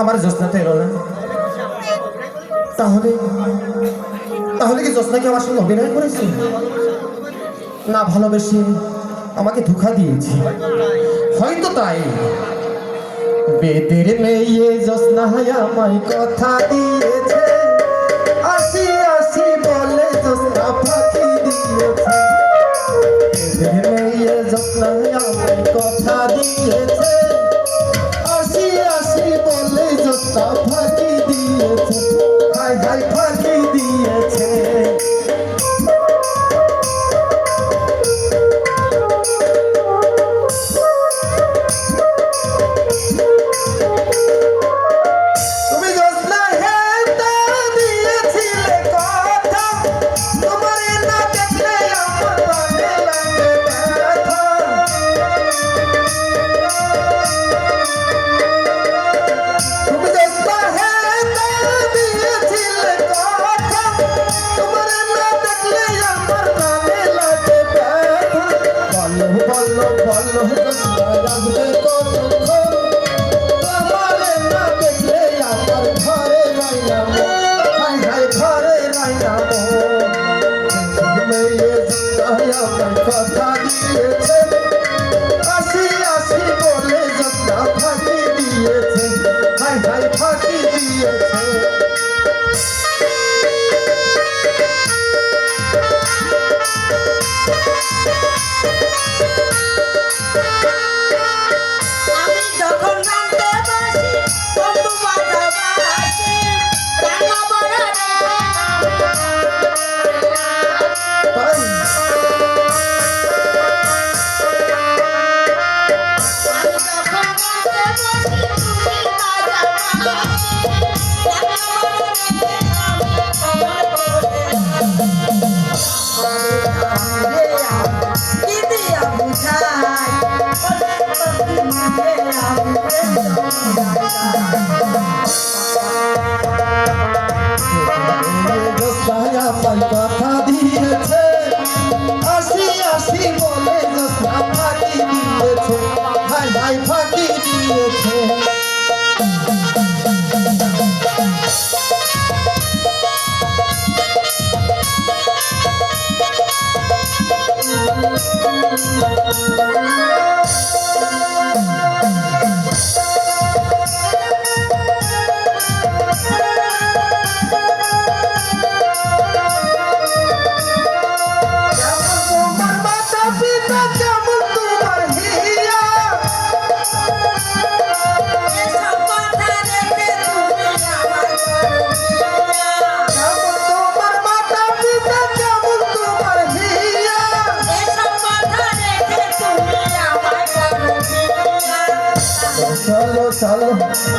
আমার জ্যোৎস্নাতে এলো না। তাহলে তাহলে কি জোসনা কি আমার সঙ্গে অভিনয় করেছে? না ভালোবেসে আমাকে ধোকা দিয়েছি। হয়তো তাই। বেদের মেয়ে জোসনা আমায় কথা দিয়েছে। Papa.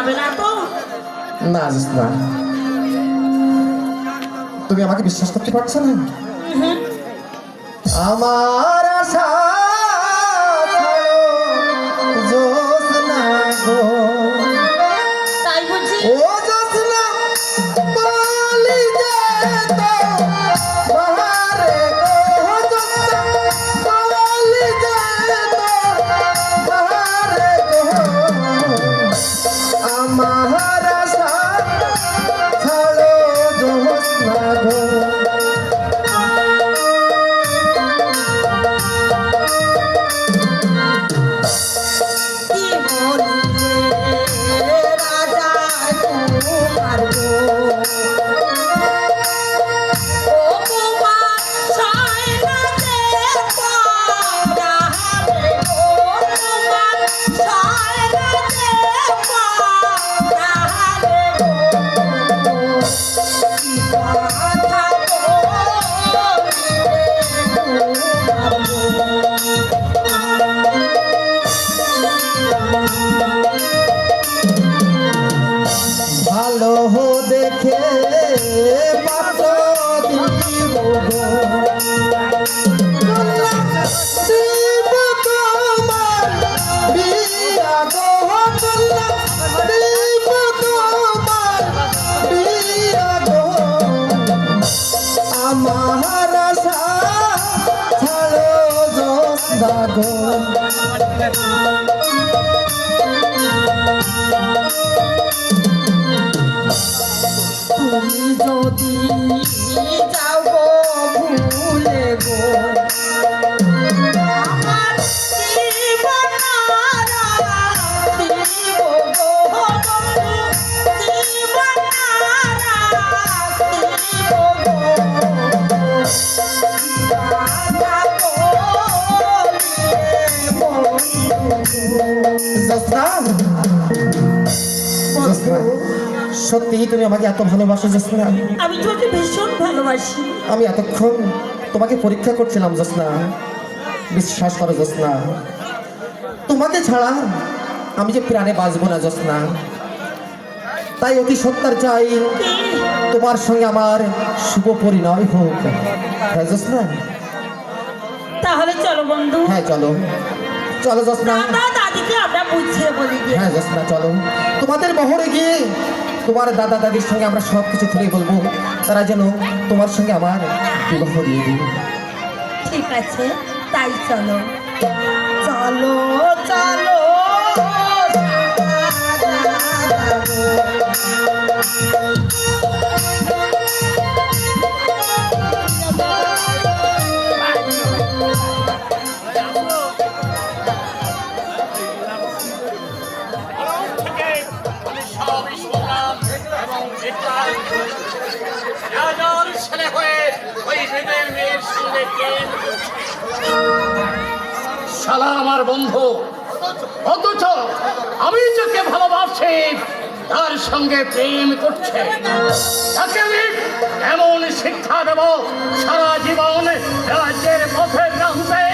যাবে না তো? না জোসনা তুমি আমাকে বিশ্বাস করতে পারছ না? আমার যদি যাও ভুলে গো। আমার জীবনারা সত্যিই তুমি আমাকে এত ভালোবাসো জোসনা আমি তোকে ভীষণ ভালোবাসি। আমি এতক্ষণ তোমাকে পরীক্ষা করছিলাম জোসনা বিশ্বাস করো জোসনা তোমাকে ছাড়া আমি যে প্রাণে বাঁচবো না জোসনা তাই অতি সত্যার চাই তোমার সঙ্গে আমার শুভ পরিণয় হোক। হ্যাঁ জোসনা তাহলে চলো বন্ধু। হ্যাঁ চলো। চলো জোসনা দাদিকে আমরা বুঝিয়ে বলি। হ্যাঁ জোসনা চলো। তোমাদের বহরে গিয়ে তোমার দাদা দাদির সঙ্গে আমরা সব কিছু খুলে বলব। তারা যেন তোমার সঙ্গে আমার বিবাহ দিয়ে দিই ঠিক আছে তাই চলো। চলো চলো থেকে শালা আমার বন্ধু। অথচ আমি যাকে ভালোবাসি, তার সঙ্গে প্রেম করছে। তাকে আমি এমন শিক্ষা দেব, সারা জীবন রাজ্যের পথে প্রান্তে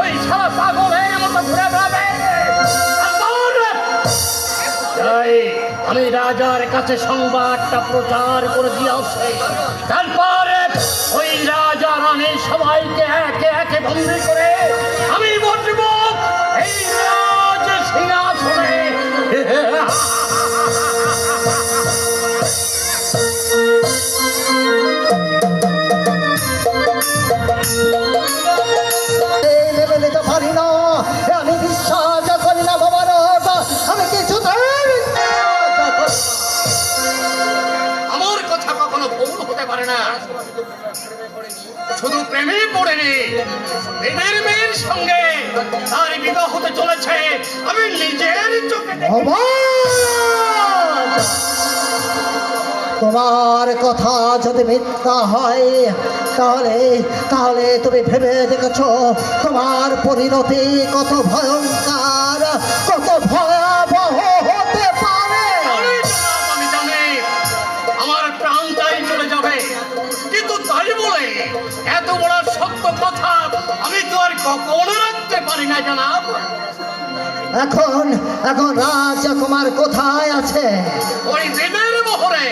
ওই সারা পাগলের মতো ঘুরে বেড়াবে আমি রাজার কাছে সংবাদটা প্রচার করে দিয়েছি তারপরে ওই রাজা রানী সবাইকে একে একে বন্দি করে আমি বসব এই রাজ সিংহাসনে মেয়ের সঙ্গে তার বিবাহ হতে চলেছে। আমি নিজের চোখে তোমার কথা যদি মিথ্যা হয় তাহলে তাহলে তুমি ভেবে দেখেছ তোমার পরিণতি কত ভয়ঙ্কর কত ভয়াবহ হতে পারে। আমি জানি আমার প্রাণটাই চলে যাবে। কিন্তু তাই বলে এত বড় আমি তো আর কখনো রাখতে পারি না জানাব। এখন এখন রাজকুমার কোথায় আছে? ওই বেদের মোহরে।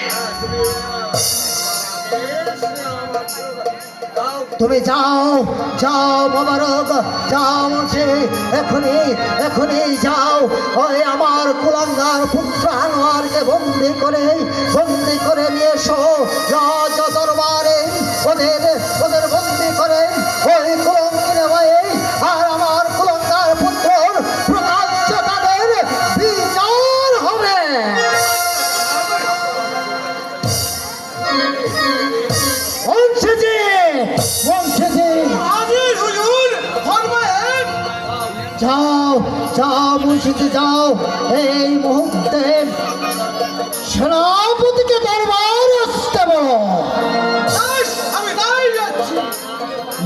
তুমি যাও যাও মোবারক যাও বলছি এখনই এখনই যাও। ওই আমার কুলাঙ্গার পুত্র আনোয়ারকে বন্দি করে বন্দি করে নিয়ে এসো। রাজ দরবারে ওদের ওদের বংশজি বংশজি যাও যাও মুন্সিতে যাও এই মুহূর্তে সেনাপতিকে দরবার আসতে বলো। আমি তাই যাচ্ছি।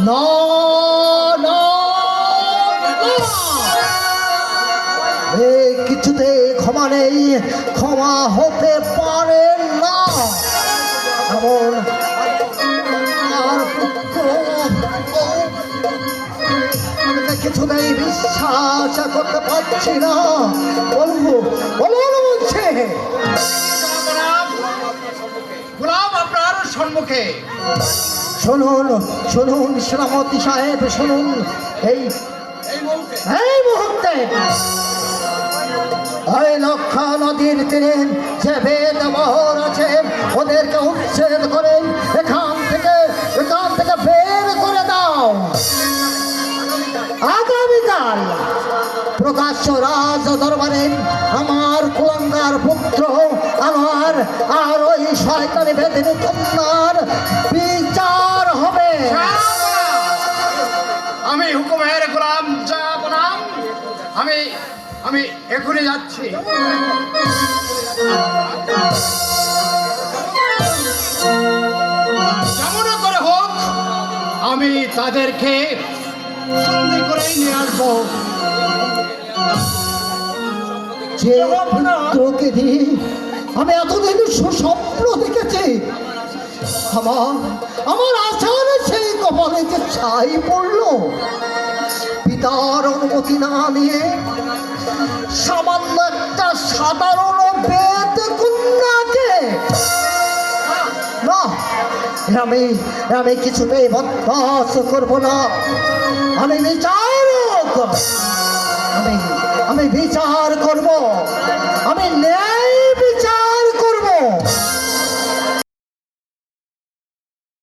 না না না। এই কিছুতে ক্ষমা নেই ক্ষমা হতে পারে না। পুত্র আমি কিছুতেই বিশ্বাস? করতে পারছি না। বলব বলুন বলছে। গোলাম আপনার সম্মুখে। শুনুন শুনুন সেনাপতি সাহেব শুনুন। এই এই মুহূর্তে। ওই লক্ষ নদীর তীরে যে বেদ বহর আছে, ওদেরকে উচ্ছেদ করে এখান থেকে এখান থেকে বের করে দাও। আগামীকাল প্রকাশ্য রাজ দরবারে আমার কুলঙ্গার পুত্র, আমার, আর ওই শয়তানি বেদিনী কন্যার বীজ আমি এখনই যাচ্ছি। যেমন করে হোক, আমি তাদেরকে নিয়ে আসব। যে পুত্রকে দিয়ে আমি এতদিন সুস্বপ্ন দেখেছি। আমার আমার আশার সেই কপালে যে ছাই পড়ল, পিতার অনুমতি না নিয়ে সামান্য একটা সাধারণ বেদ কন্যাকে না, আমি আমি কিছুতেই বদমাস করব না। আমি বিচারক। আমি আমি বিচার করব।